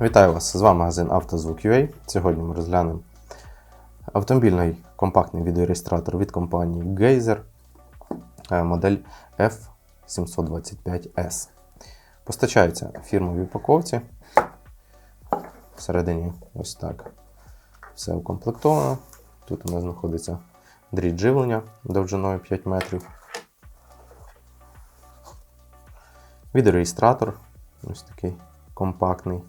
Вітаю вас! З вами магазин «Автозвук.UA». Сьогодні ми розглянемо автомобільний компактний відеореєстратор від компанії Geyser е, модель F725S. Постачається фірмовій упаковці. Всередині ось так все укомплектовано. Тут у нас знаходиться дріт живлення довжиною 5 метрів. Відеореєстратор ось такий компактний.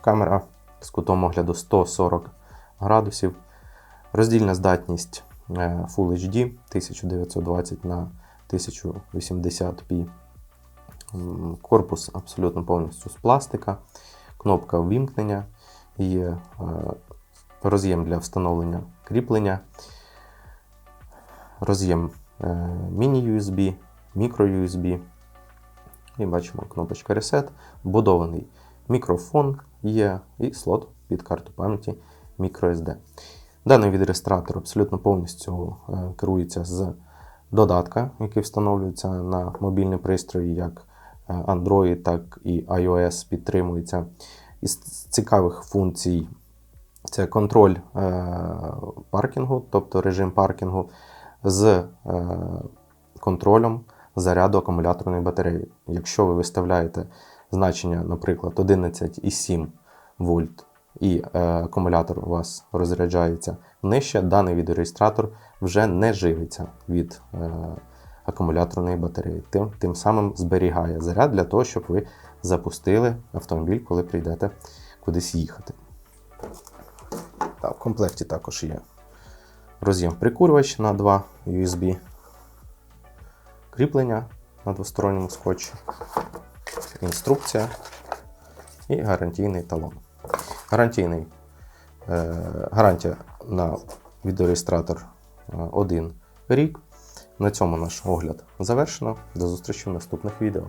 Камера з кутом огляду 140 градусів. Роздільна здатність е, Full HD 1920 на 1080p. Корпус абсолютно повністю з пластика. Кнопка ввімкнення. Є е, роз'єм для встановлення кріплення. Роз'єм е, міні-USB, мікро-USB. І бачимо кнопочка Reset, вбудований мікрофон є і слот під карту пам'яті microSD. Даний відреєстратор абсолютно повністю е, керується з додатка, який встановлюється на мобільні пристрої, як е, Android, так і iOS підтримується. Із цікавих функцій це контроль е, паркінгу, тобто режим паркінгу з контролем заряду акумуляторної батареї. Якщо ви виставляєте значення, наприклад, 11,7 вольт, і е, акумулятор у вас розряджається нижче, даний відеореєстратор вже не живиться від е, акумуляторної батареї. Тим, тим самим зберігає заряд для того, щоб ви запустили автомобіль, коли прийдете кудись їхати. Так, в комплекті також є роз'єм прикурювач на 2 USB, кріплення на двосторонньому скотчі інструкція і гарантійний талон. Гарантійний, е, гарантія на відеореєстратор 1 рік. На цьому наш огляд завершено. До зустрічі в наступних відео.